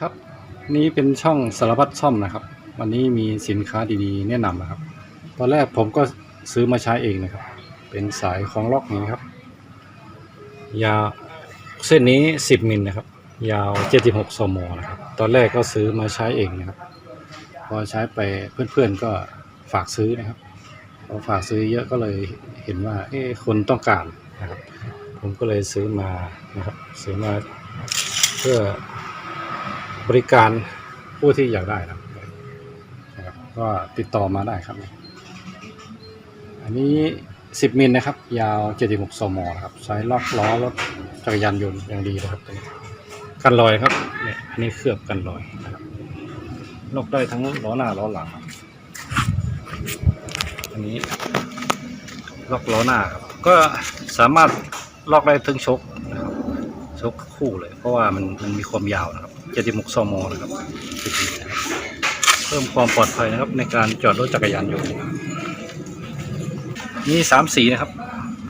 ครับนี่เป็นช่องสารพัดซ่อมนะครับ วันนี้มีสินค้าดีๆ แนะนำนะครับ ตอนแรกผมก็ซื้อมาใช้เองนะครับ เป็นสายของล็อกนี้ครับ ยาวเส้นนี้ 10มิลนะครับ ยาว 76สมนะครับ ตอนแรกก็ซื้อมาใช้เองนะครับ พอใช้ไปเพื่อนๆก็ฝากซื้อนะครับ พอฝากซื้อเยอะก็เลยเห็นว่าเอ๊คนต้องการนะครับ ผมก็เลยซื้อมานะครับ ซื้อมาเพื่อ บริการผู้ที่อยากได้นะครับนะครับก็ติดต่อมาได้ครับ อันนี้ 10 มิลนะครับ ยาว 76 สมครับใช้ล็อกล้อรถจักรยานยนต์อย่างดีนะครับตัวนี้กันรอยครับเนี่ยอันนี้เคลือบกันรอยนะครับล็อกได้ทั้งล้อหน้าล้อหลังครับอันนี้ล็อกล้อหน้าครับก็สามารถล็อกได้ถึงชกนะครับชกคู่เลย เพราะว่ามันมันมีความยาวนะครับ 76สมนะครับ10มิลนะครับ เพิ่มความปลอดภัยนะครับในการจอดรถจักรยานยนต์มีสามสีนะครับ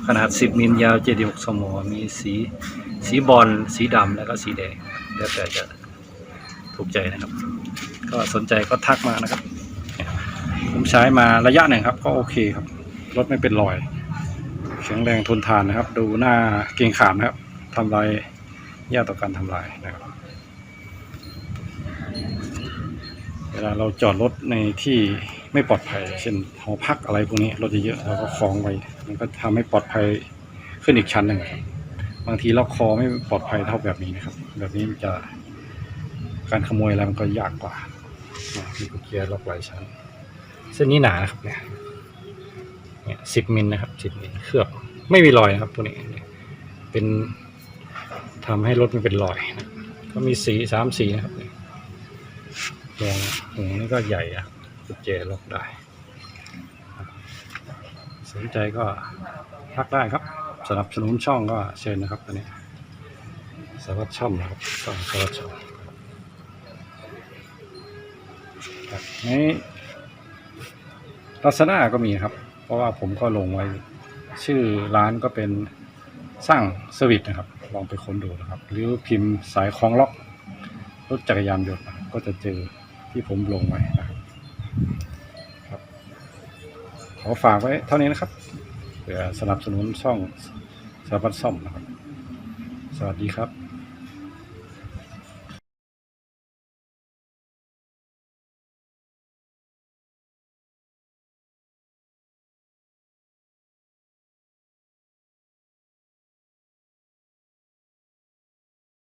ขนาด 10 มิลยาว 76สมมีสีสีบอลสีดำแล้วก็สีแดงแล้วแต่จะถูกใจนะครับ ก็สนใจก็ทักมานะครับ ผมใช้มาระยะหนึ่งครับ ก็โอเคครับ รถไม่เป็นรอย แข็งแรงทนทานนะครับ ดูหน้าเกรงขามนะครับทำลายยากต่อการทำลายนะครับ เวลาเราจอดรถในที่ไม่ปลอดภัย เช่นหอพักอะไรพวกนี้รถเยอะๆเราก็คล้องไว้ มันก็ทำให้ปลอดภัยขึ้นอีกชั้นหนึ่งครับบางทีล็อกคอไม่ปลอดภัยเท่าแบบนี้นะครับ แบบนี้มันจะการขโมยอะไรมันก็ยากกว่ามีกุญแจล็อกหลายชั้น เส้นนี้หนานะครับเนี่ยเนี่ยสิบมิลนะครับสิบมิลเคลือบไม่มีรอยนะครับตัวนี้เป็นทำให้รถมันเป็นรอยนะก็มีสีสามสีนะครับเนี่ย หัวหัวนี่ก็ใหญ่อะกุญแจล็อกได้ สนใจก็ทักได้ครับสนับสนุนช่องก็เชิญนะครับตอนนี้สวัสดช่องนะครับช่องสวัสดช่องนี้ลักษณะก็มีครับ เพราะว่าผมก็ลงไว้ ชื่อร้านก็เป็นสร้างเซอร์วิสนะครับ ลองไปค้นดูนะครับ หรือพิมพ์สายคล้องล็อกรถจักรยานยนต์ก็จะเจอ ที่ผมลงไว้นะครับ ขอฝากไว้เท่านี้นะครับเพื่อสนับสนุนช่องสารพัดซ่อมนะครับ สวัสดีครับ